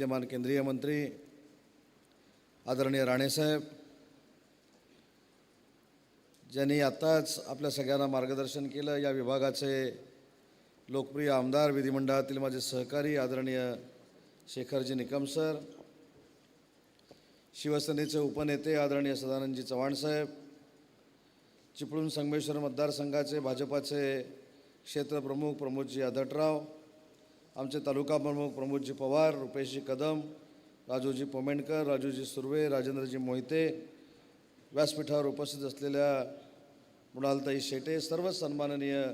विद्यमान केंद्रीय मंत्री आदरणीय राणेसाहेब ज्यांनी आत्ताच आपल्या सगळ्यांना मार्गदर्शन केलं या विभागाचे लोकप्रिय आमदार विधिमंडळातील माझे सहकारी आदरणीय शेखरजी निकम सर शिवसेनेचे उपनेते आदरणीय सदानंदजी चव्हाण साहेब चिपळूण संगमेश्वर मतदारसंघाचे भाजपाचे क्षेत्रप्रमुख प्रमोदजी आदटराव आमचे तालुका प्रमुख प्रमोदजी पवार रुपेशजी कदम राजूजी पोमेंडकर राजूजी सुर्वे राजेंद्रजी मोहिते व्यासपीठावर उपस्थित असलेल्या मृणालताई शेटे सर्व सन्माननीय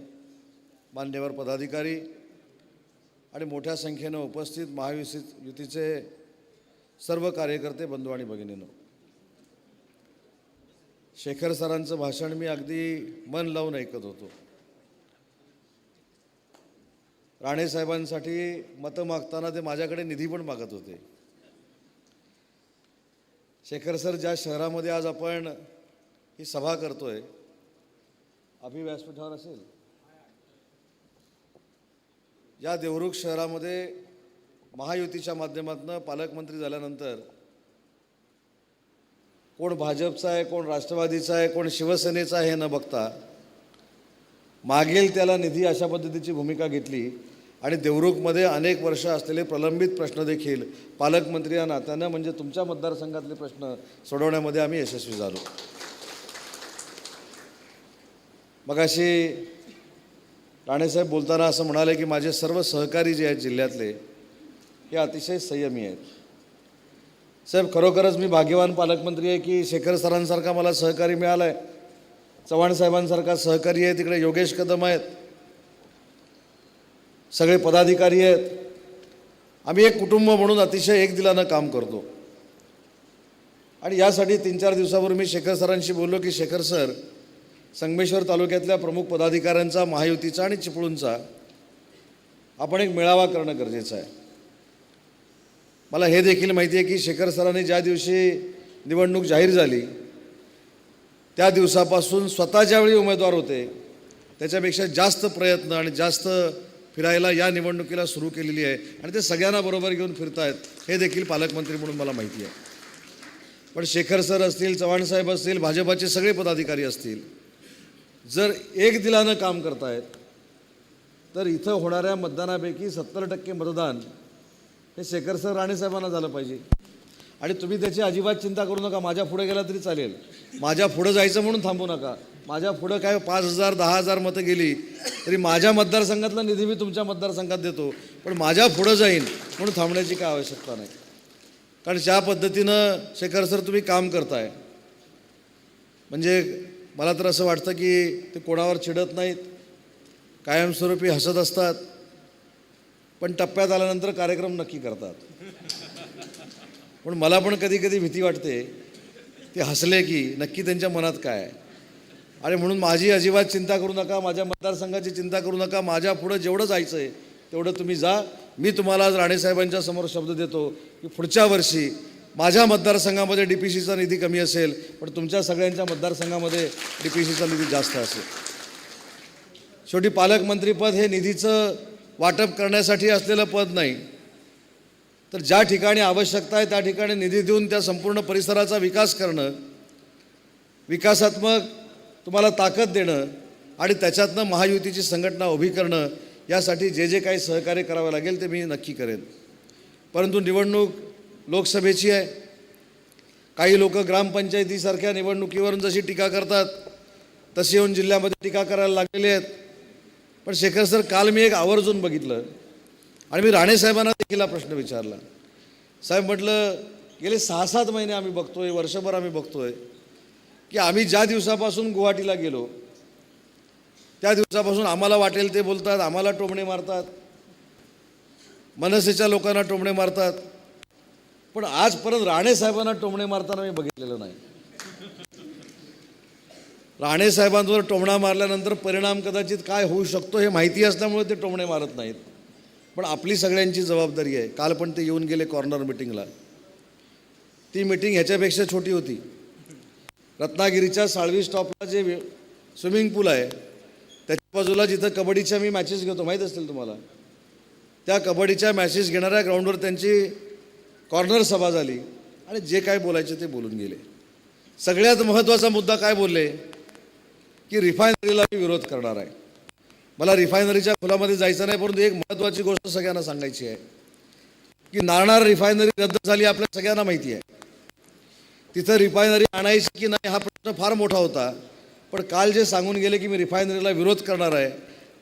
मान्यवर पदाधिकारी आणि मोठ्या संख्येनं उपस्थित महायुतीत युतीचे सर्व कार्यकर्ते बंधू आणि भगिनींनो. शेखर सरांचं भाषण मी अगदी मन लावून ऐकत होतो. राणेसाहेबांसाठी मतं मागताना ते माझ्याकडे निधी पण मागत होते. शेखर सर ज्या शहरामध्ये आज आपण ही सभा करतोय अभि व्यासपीठावर असेल. या देवरुख शहरामध्ये महायुतीच्या माध्यमातून पालकमंत्री झाल्यानंतर कोण भाजपचा आहे कोण राष्ट्रवादीचा आहे कोण शिवसेनेचा आहे हे न बघता मागेल त्याला निधी अशा पद्धतीची भूमिका घेतली. आणि देवरुखमध्ये अनेक वर्ष असलेले प्रलंबित प्रश्न देखील पालकमंत्री या नात्यानं म्हणजे तुमच्या मतदारसंघातले प्रश्न सोडवण्यामध्ये आम्ही यशस्वी झालो. मग अशी राणेसाहेब बोलताना असं म्हणाले की माझे सर्व सहकारी जे आहेत जिल्ह्यातले हे अतिशय संयमी आहेत. साहेब खरोखरच मी भाग्यवान पालकमंत्री आहे की शेखर सरांसारखा मला सहकारी मिळाला आहे चव्हाण साहेबांसारखा सहकारी आहे तिकडे योगेश कदम आहेत. सगळे पदाधिकारी आहेत. आम्ही एक कुटुंब म्हणून अतिशय एक दिलानं काम करतो. आणि यासाठी तीन चार दिवसापूर्वी मी शेखर सरांशी बोललो की शेखर सर संगमेश्वर तालुक्यातल्या प्रमुख पदाधिकाऱ्यांचा महायुतीचा आणि चिपळूणचा आपण एक मेळावा करणं गरजेचं आहे. मला हे देखील माहिती आहे की शेखर सरांनी ज्या दिवशी निवडणूक जाहीर झाली त्या दिवसापासून स्वतः ज्यावेळी उमेदवार होते त्याच्यापेक्षा जास्त प्रयत्न आणि जास्त फिरायला या निवडणुकीला सुरू केलेली आहे आणि ते सगळ्यांना बरोबर घेऊन फिरतायत हे देखील पालकमंत्री म्हणून मला माहिती आहे. पण शेखर सर असतील चव्हाणसाहेब असतील भाजपाचे सगळे पदाधिकारी असतील जर एक दिलानं काम करतायत तर इथं होणाऱ्या मतदानापैकी सत्तर टक्के मतदान हे शेखर सर राणेसाहेबांना झालं पाहिजे. आणि तुम्ही त्याची अजिबात चिंता करू नका माझ्या पुढे गेला तरी चालेल. माझ्या पुढं जायचं म्हणून थांबू नका. माझ्या पुढं काय पाच हजार दहा हजार मतं गेली तरी माझ्या मतदारसंघातला निधी मी तुमच्या मतदारसंघात देतो. पण माझ्या पुढं जाईन म्हणून थांबण्याची काय आवश्यकता नाही. कारण ज्या पद्धतीनं शेखर सर तुम्ही काम करताय म्हणजे मला तर असं वाटतं की ते कोणावर चिडत नाहीत कायमस्वरूपी हसत असतात पण टप्प्यात आल्यानंतर कार्यक्रम नक्की करतात. पण मला पण कधी कधी भीती वाटते ते हसले की नक्की त्यांच्या मनात काय आहे? आणि म्हणून माझी अजिबात चिंता करू नका माझ्या मतदारसंघाची चिंता करू नका माझ्या पुढं जेवढं जायचं आहे तेवढं तुम्ही जा. मी तुम्हाला आज राणेसाहेबांच्या समोर शब्द देतो की पुढच्या वर्षी माझ्या मतदारसंघामध्ये डी पी सीचा निधी कमी असेल पण तुमच्या सगळ्यांच्या मतदारसंघामध्ये डी पी सीचा निधी जास्त असेल. शेवटी पालकमंत्रीपद हे निधीचं वाटप करण्यासाठी असलेलं पद नाही. तर ज्या ठिकाणी आवश्यकता आहे त्या ठिकाणी निधी देऊन त्या संपूर्ण परिसराचा विकास करणं विकासात्मक तुम्हाला ताकद देणं आणि त्याच्यातनं महायुतीची संघटना उभी करणं यासाठी जे जे काही सहकार्य करावं लागेल ते मी नक्की करेन. परंतु निवडणूक लोकसभेची आहे. काही लोक ग्रामपंचायतीसारख्या निवडणुकीवरून जशी टीका करतात तशी येऊन जिल्ह्यामध्ये टीका करायला लागलेले आहेत. पण शेखर सर काल मी एक आवर्जून बघितलं आणि मी राणेसाहेबांना देखील हा प्रश्न विचारला. साहेब म्हटलं गेले सहा सात महिने आम्ही बघतोय वर्षभर आम्ही बघतोय. की आम्ही ज्या दिवसापासून गुवाहाटीला गेलो त्या दिवसापासून आम्हाला वाटेल ते बोलतात आम्हाला टोमणे मारतात. मनसेच्या लोकांना टोमणे मारतात. पण आज परत राणेसाहेबांना टोमणे मारताना मी बघितलेलं नाही. राणेसाहेबांवर टोमणा मारल्यानंतर परिणाम कदाचित काय होऊ शकतो हे माहिती असल्यामुळे ते टोमणे मारत नाहीत. पण आपली सगळ्यांची जबाबदारी आहे. काल पण ते येऊन गेले कॉर्नर मिटिंगला ती मिटिंग ह्याच्यापेक्षा छोटी होती. रत्नागिरीच्या साळवी स्टॉपला जे स्विमिंग पूल आहे त्याच्या बाजूला जिथं कबड्डीच्या मी मॅचेस घेतो माहीत असतील तुम्हाला? त्या कबड्डीच्या मॅचेस घेणाऱ्या ग्राउंडवर त्यांची कॉर्नर सभा झाली. आणि जे काय बोलायचे ते बोलून गेले. सगळ्यात महत्त्वाचा मुद्दा काय बोलले? की रिफायनरीला मी विरोध करणार आहे. मला रिफायनरीच्या खुलामध्ये जायचं नाही परंतु एक महत्त्वाची गोष्ट सगळ्यांना सांगायची आहे. की नाणार रिफायनरी रद्द झाली आपल्या सगळ्यांना माहिती आहे. तिथं रिफायनरी आणायची की नाही हा प्रश्न फार मोठा होता. पण काल जे सांगून गेले की मी रिफायनरीला विरोध करणार आहे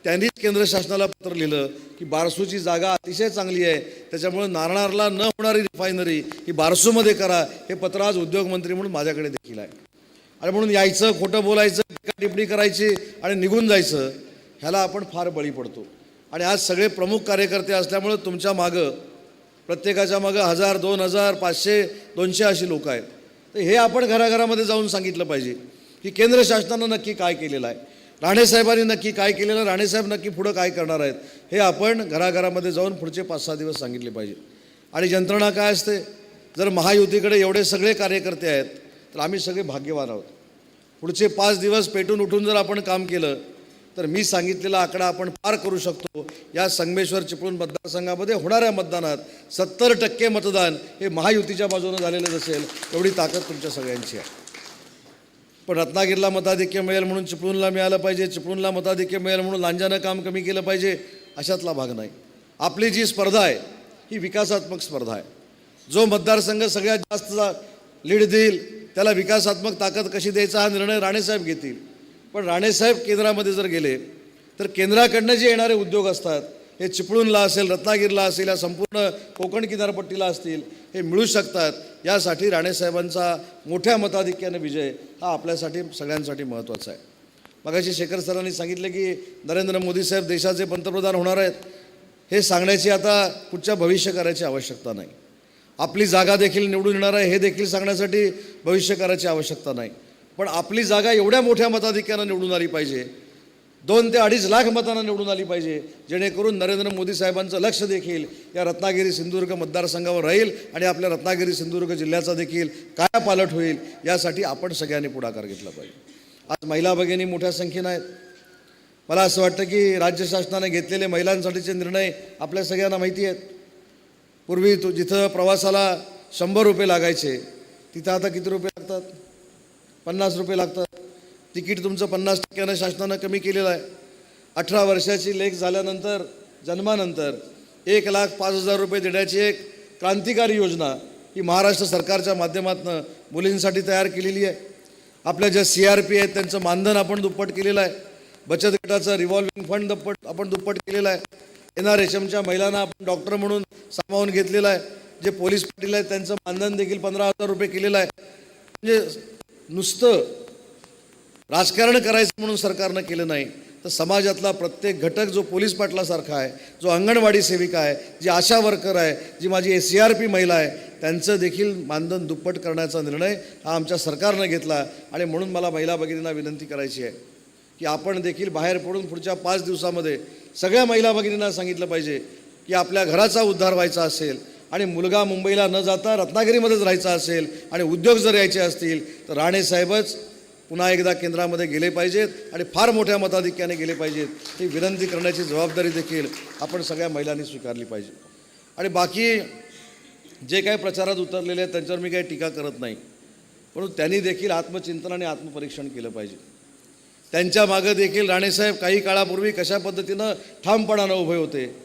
त्यांनीच केंद्र शासनाला पत्र लिहिलं की बारसूची जागा अतिशय चांगली आहे. त्याच्यामुळे नारणारला न होणारी रिफायनरी ही बारसूमध्ये करा हे पत्र आज उद्योगमंत्री म्हणून माझ्याकडे देखील आहे. आणि म्हणून यायचं खोटं बोलायचं टिप्पणी करायची आणि निघून जायचं ह्याला आपण फार बळी पडतो. आणि आज सगळे प्रमुख कार्यकर्ते असल्यामुळं तुमच्या मागं प्रत्येकाच्या मागं हजार दोन हजार पाचशे दोनशे अशी लोकं आहेत. तर हे आपण घराघरामध्ये जाऊन सांगितलं पाहिजे की केंद्र शासनानं नक्की काय केलेलं आहे. राणेसाहेबांनी नक्की काय केलेलं राणेसाहेब नक्की पुढं काय करणार आहेत? हे आपण घराघरामध्ये जाऊन पुढचे पाच सहा दिवस सांगितले पाहिजे. आणि यंत्रणा काय असते? जर महायुतीकडे एवढे सगळे कार्यकर्ते आहेत तर आम्ही सगळे भाग्यवान आहोत. पुढचे पाच दिवस पेटून उठून जर आपण काम केलं तर मी सांगितलेला आकडा आपण पार करू शकतो. या संगमेश्वर चिपळूण मतदारसंघामध्ये होणाऱ्या मतदानात सत्तर टक्के मतदान हे महायुतीच्या बाजूनं झालेलं असेल. एवढी ताकद तुमच्या सगळ्यांची आहे. पण रत्नागिरीला मताधिक्य मिळेल म्हणून चिपळूणला मिळालं पाहिजे. चिपळूणला मताधिक्य मिळेल म्हणून लांजानं काम कमी केलं पाहिजे. अशातला भाग नाही. आपली जी स्पर्धा आहे ही विकासात्मक स्पर्धा आहे. जो मतदारसंघ सगळ्यात जास्त लीड देईल त्याला विकासात्मक ताकद कशी द्यायचा हा निर्णय राणेसाहेब घेतील. पण राणेसाहेब केंद्रामध्ये जर गेले तर केंद्राकडनं जे येणारे उद्योग असतात हे चिपळूणला असेल रत्नागिरीला असेल या संपूर्ण कोकण किनारपट्टीला असतील हे मिळू शकतात. यासाठी राणेसाहेबांचा मोठ्या मताधिक्याने विजय हा आपल्यासाठी सगळ्यांसाठी महत्त्वाचा आहे. मगाशी शेखर सरांनी सांगितले की नरेंद्र मोदी साहेब देशाचे पंतप्रधान होणार आहेत. हे सांगण्याची आता पुढच्या भविष्य करायची आवश्यकता नाही. आपली जागा देखील निवडून येणार आहे हे देखील सांगण्यासाठी भविष्य करायची आवश्यकता नाही. पण आपली जागा एवढ्या मोठ्या मताधिक्यानं निवडून आली पाहिजे. दोन ते अडीच लाख मतांना निवडून आली पाहिजे. जेणेकरून नरेंद्र मोदी साहेबांचं लक्ष देखील या रत्नागिरी सिंधुदुर्ग मतदारसंघावर राहील आणि आपल्या रत्नागिरी सिंधुदुर्ग जिल्ह्याचा देखील काय पालट होईल यासाठी आपण सगळ्यांनी पुढाकार घेतला पाहिजे. आज महिला भगिनी मोठ्या संख्येनं आहेत. मला असं वाटतं की राज्य शासनाने घेतलेले महिलांसाठीचे निर्णय आपल्या सगळ्यांना माहिती आहेत. पूर्वी तो जिथं प्रवासाला शंभर रुपये लागायचे तिथं आता किती रुपये पन्नास रुपये लागतात. तिकीट तुमचं पन्नास टक्क्यानं शासनानं कमी केलेलं आहे. अठरा वर्षाची लेख झाल्यानंतर जन्मानंतर एक लाख पाच हजार रुपये देण्याची एक क्रांतिकारी योजना ही महाराष्ट्र सरकारच्या माध्यमातून मुलींसाठी तयार केलेली आहे. आपल्या ज्या सी आर पी आहेत त्यांचं मानधन आपण दुप्पट केलेलं आहे. बचत गटाचं रिव्हॉल्विंग फंड दुप्पट आपण दुप्पट केलेलं आहे. एन आर एस एमच्या महिलांना आपण डॉक्टर म्हणून सामावून घेतलेलं आहे. जे पोलीस पाटील आहेत त्यांचं मानधन देखील पंधरा हजार रुपये केलेलं आहे. म्हणजे नुसतं राजकारण करायचं म्हणून सरकारनं केलं नाही तर समाजातला प्रत्येक घटक जो पोलीस पाटलासारखा आहे जो अंगणवाडी सेविका आहे जी आशा वर्कर आहे जी माझी एस सी आर पी महिला आहे त्यांचं देखील मानधन दुप्पट करण्याचा निर्णय हा आमच्या सरकारनं घेतला आणि म्हणून मला महिला भगिनींना विनंती करायची आहे की आपण देखील बाहेर पडून पुढच्या पाच दिवसामध्ये सगळ्या महिला भगिनींना सांगितलं पाहिजे की आपल्या घराचा उद्धार व्हायचा असेल आणि मुलगा मुंबईला न जाता रत्नागिरीमध्येच राहायचा असेल आणि उद्योग जर यायचे असतील तर राणेसाहेबच पुन्हा एकदा केंद्रामध्ये गेले पाहिजेत आणि फार मोठ्या मताधिक्याने गेले पाहिजेत. ही विनंती करण्याची जबाबदारी देखील आपण सगळ्या महिलांनी स्वीकारली पाहिजे. आणि बाकी जे काही प्रचारात उतरलेले आहेत त्यांच्यावर मी काही टीका करत नाही. परंतु त्यांनी देखील आत्मचिंतन आणि आत्मपरीक्षण केलं पाहिजे. त्यांच्या मागं देखील राणेसाहेब काही काळापूर्वी कशा पद्धतीनं ठामपणानं उभे होते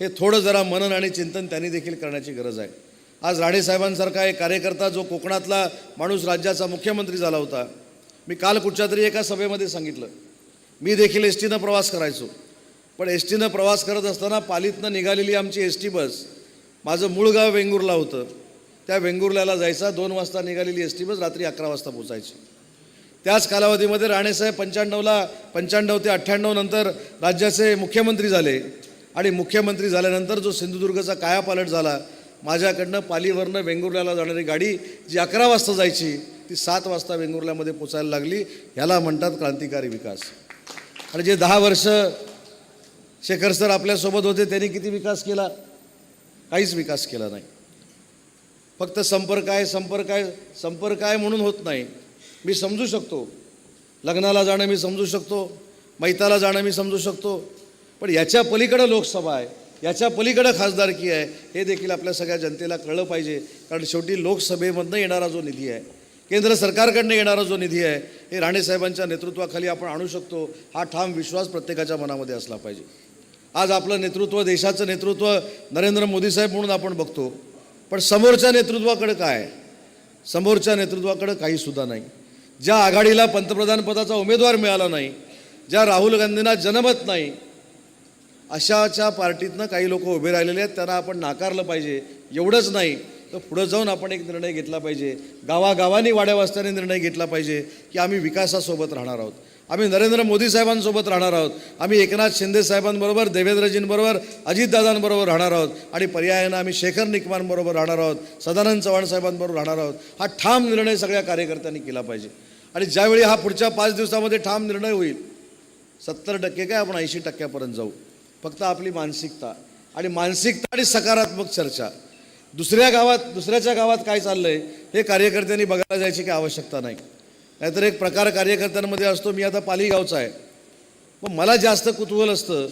हे थोडं जरा मनन आणि चिंतन त्यांनी देखील करण्याची गरज आहे. आज राणेसाहेबांसारखा एक कार्यकर्ता जो कोकणातला माणूस राज्याचा मुख्यमंत्री झाला होता मी काल कुठच्या तरी एका सभेमध्ये सांगितलं. मी देखील एस टीनं प्रवास करायचो. पण एस टीनं प्रवास करत असताना पालीतनं निघालेली आमची एस टी बस माझं मूळ गाव वेंगुर्ला होतं. त्या वेंगुर्ल्याला जायचा दोन वाजता निघालेली एस टी बस रात्री अकरा वाजता पोचायची त्याच कालावधीमध्ये राणेसाहेब पंच्याण्णवला पंच्याण्णव ते अठ्ठ्याण्णव नंतर राज्याचे मुख्यमंत्री झाले. आणि मुख्यमंत्री झाल्यानंतर जो सिंधुदुर्गचा कायापालट झाला माझ्याकडनं पालीवरनं वेंगुर्ल्याला जाणारी गाडी जी अकरा वाजता जायची ती सात वाजता वेंगुर्ल्यामध्ये पोचायला लागली. ह्याला म्हणतात क्रांतिकारी विकास. आणि जे दहा वर्ष शेखर सर आपल्यासोबत होते त्यांनी किती विकास केला? काहीच विकास केला नाही. फक्त संपर्क आहे संपर्क आहे संपर्क आहे म्हणून होत नाही. मी समजू शकतो. लग्नाला जाणं मी समजू शकतो. मैताला जाणं मी समजू शकतो. पण याच्या पलीकडं लोकसभा आहे याच्या पलीकडं खासदारकी आहे हे देखील आपल्या सगळ्या जनतेला कळलं पाहिजे. कारण शेवटी लोकसभेमधनं येणारा जो निधी आहे केंद्र सरकारकडनं येणारा जो निधी आहे हे राणेसाहेबांच्या नेतृत्वाखाली आपण आणू शकतो हा ठाम विश्वास प्रत्येकाच्या मनामध्ये असला पाहिजे. आज आपलं नेतृत्व देशाचं नेतृत्व नरेंद्र मोदी साहेब म्हणून आपण बघतो पण समोरच्या नेतृत्वाकडं काय? समोरच्या नेतृत्वाकडं काहीसुद्धा नाही. ज्या आघाडीला पंतप्रधानपदाचा उमेदवार मिळाला नाही ज्या राहुल गांधींना जनमत नाही अशाच्या पार्टीतनं काही लोक उभे राहिलेले आहेत. त्यांना आपण नाकारलं पाहिजे. एवढंच नाही तर पुढं जाऊन आपण एक निर्णय घेतला पाहिजे. गावागावांनी वाड्यावस्त्याने निर्णय घेतला पाहिजे की आम्ही विकासासोबत राहणार आहोत. आम्ही नरेंद्र मोदी साहेबांसोबत राहणार आहोत. आम्ही एकनाथ शिंदे साहेबांबरोबर देवेंद्रजींबरोबर अजितदादांबरोबर राहणार आहोत. आणि पर्यायानं आम्ही शेखर निकमांबरोबर राहणार आहोत. सदानंद चव्हाण साहेबांबरोबर राहणार आहोत. हा ठाम निर्णय सगळ्या कार्यकर्त्यांनी केला पाहिजे. आणि ज्यावेळी हा पुढच्या पाच दिवसामध्ये ठाम निर्णय होईल सत्तर टक्के काय आपण ऐंशी टक्क्यापर्यंत जाऊ. फक्त आपली मानसिकता आणि मानसिकता आणि सकारात्मक चर्चा. दुसऱ्या गावात दुसऱ्याच्या गावात काय चाललं आहे हे कार्यकर्त्यांनी बघायला जायची काही आवश्यकता नाही. नाहीतर एक प्रकार कार्यकर्त्यांमध्ये असतो मी आता पाली गावचा आहे. मग मला जास्त कुतूहल असतं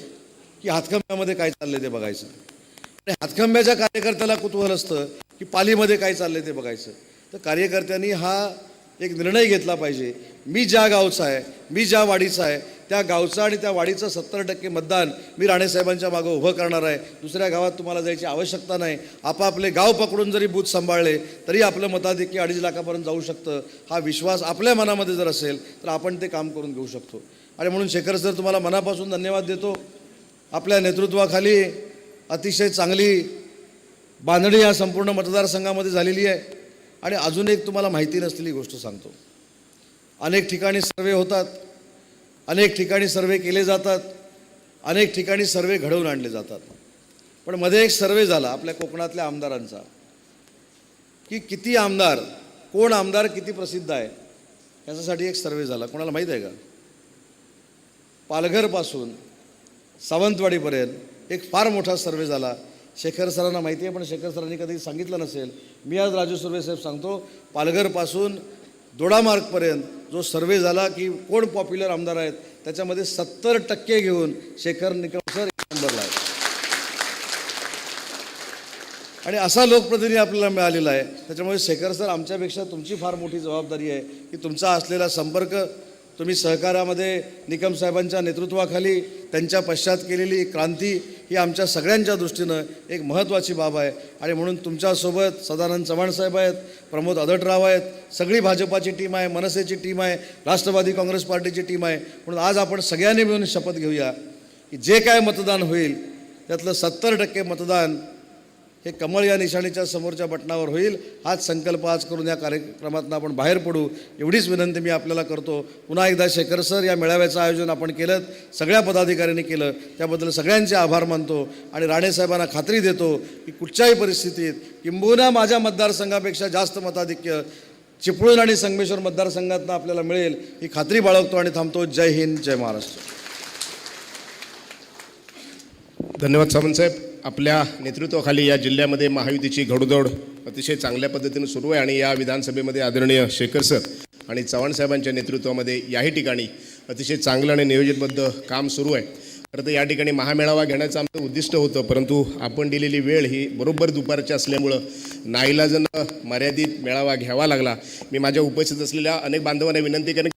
की हातखंब्यामध्ये काय चाललंय ते बघायचं. आणि हातखंब्याच्या कार्यकर्त्याला कुतूहल असतं की पालीमध्ये काय चाललंय ते बघायचं. तर कार्यकर्त्यांनी हा एक निर्णय घेतला पाहिजे. मी ज्या गावचा आहे मी ज्या वाडीचा आहे त्या गावचं आणि त्या वाडीचं सत्तर टक्के मतदान मी राणेसाहेबांच्या मागं उभं करणार आहे. दुसऱ्या गावात तुम्हाला जायची आवश्यकता नाही. आपापले गाव पकडून जरी बूथ सांभाळले तरी आपलं मताधिक्य अडीच लाखापर्यंत जाऊ शकतं. हा विश्वास आपल्या मनामध्ये जर असेल तर आपण ते काम करून घेऊ शकतो. आणि म्हणून शेखर सर तुम्हाला मनापासून धन्यवाद देतो. आपल्या नेतृत्वाखाली अतिशय चांगली बांधणी या संपूर्ण मतदारसंघामध्ये झालेली आहे. आणि अजून एक तुम्हाला माहिती नसलेली गोष्ट सांगतो. अनेक ठिकाणी सर्वे होतात. अनेक ठिकाणी सर्वे केले जातात अनेक ठिकाणी सर्वे घडवून आणले जातात. पण मध्ये एक सर्वे झाला आपल्या कोकणातल्या आमदारांचा की किती आमदार कोण आमदार किती प्रसिद्ध आहे याच्यासाठी एक सर्वे झाला. कोणाला माहीत आहे का? पालघरपासून सावंतवाडीपर्यंत एक फार मोठा सर्वे झाला. शेखर सरांना माहिती आहे पण शेखर सरांनी कधी सांगितलं नसेल. मी आज राजू सुर्वे साहेब सांगतो पालघरपासून दोडामार्गपर्यंत जो सर्वे झाला की कोण पॉप्युलर आमदार आहेत त्याच्यामध्ये सत्तर टक्के घेऊन शेखर निकम सर आहे नंबरला आहेत. आणि असा लोकप्रतिनिधी आपल्याला मिळालेला आहे. त्याच्यामुळे शेखर सर आमच्यापेक्षा तुमची फार मोठी जबाबदारी आहे की तुमचा असलेला संपर्क तुम्ही सहकारामध्ये निकम साहेबांच्या नेतृत्वाखाली त्यांच्या पश्चात केलेली क्रांती ही आमच्या सगळ्यांच्या दृष्टीनं एक महत्त्वाची बाब आहे. आणि म्हणून तुमच्यासोबत सदानंद चव्हाण साहेब आहेत प्रमोद अदटराव आहेत सगळी भाजपाची टीम आहे मनसेची टीम आहे राष्ट्रवादी काँग्रेस पार्टीची टीम आहे. म्हणून आज आपण सगळ्यांनी मिळून शपथ घेऊया की जे काय मतदान होईल त्यातलं सत्तर टक्के मतदान हे कमळ या निशाणीच्या समोरच्या बटणावर होईल. हाच संकल्प आज करून या कार्यक्रमातून आपण बाहेर पडू. एवढीच विनंती मी आपल्याला करतो. पुन्हा एकदा शेखर सर या मेळाव्याचं आयोजन आपण केलं. सगळ्या पदाधिकाऱ्यांनी केलं. त्याबद्दल सगळ्यांचे आभार मानतो आणि राणेसाहेबांना खात्री देतो की कुठच्याही परिस्थितीत किंबहुना माझ्या मतदारसंघापेक्षा जास्त मताधिक्य चिपळूण आणि संगमेश्वर मतदारसंघातनं आपल्याला मिळेल ही खात्री बाळगतो आणि थांबतो. जय हिंद जय महाराष्ट्र. धन्यवाद सावंत साहेब. आपल्या नेतृत्वाखाली या जिल्ह्यामध्ये महायुतीची घडोदौड अतिशय चांगल्या पद्धतीने सुरू आहे आणि या विधानसभेमध्ये आदरणीय शेखर सर आणि चव्हाण साहेबांच्या नेतृत्वामध्ये याही ठिकाणी अतिशय चांगलं आणि नियोजितबद्ध काम सुरू आहे. खरं तर या ठिकाणी महामेळावा घेण्याचं आमचं उद्दिष्ट होतं परंतु आपण दिलेली वेळ ही बरोबर दुपारची असल्यामुळं नाईलाजनं मर्यादित मेळावा घ्यावा लागला. मी माझ्या उपस्थित असलेल्या अनेक बांधवांना विनंती करेन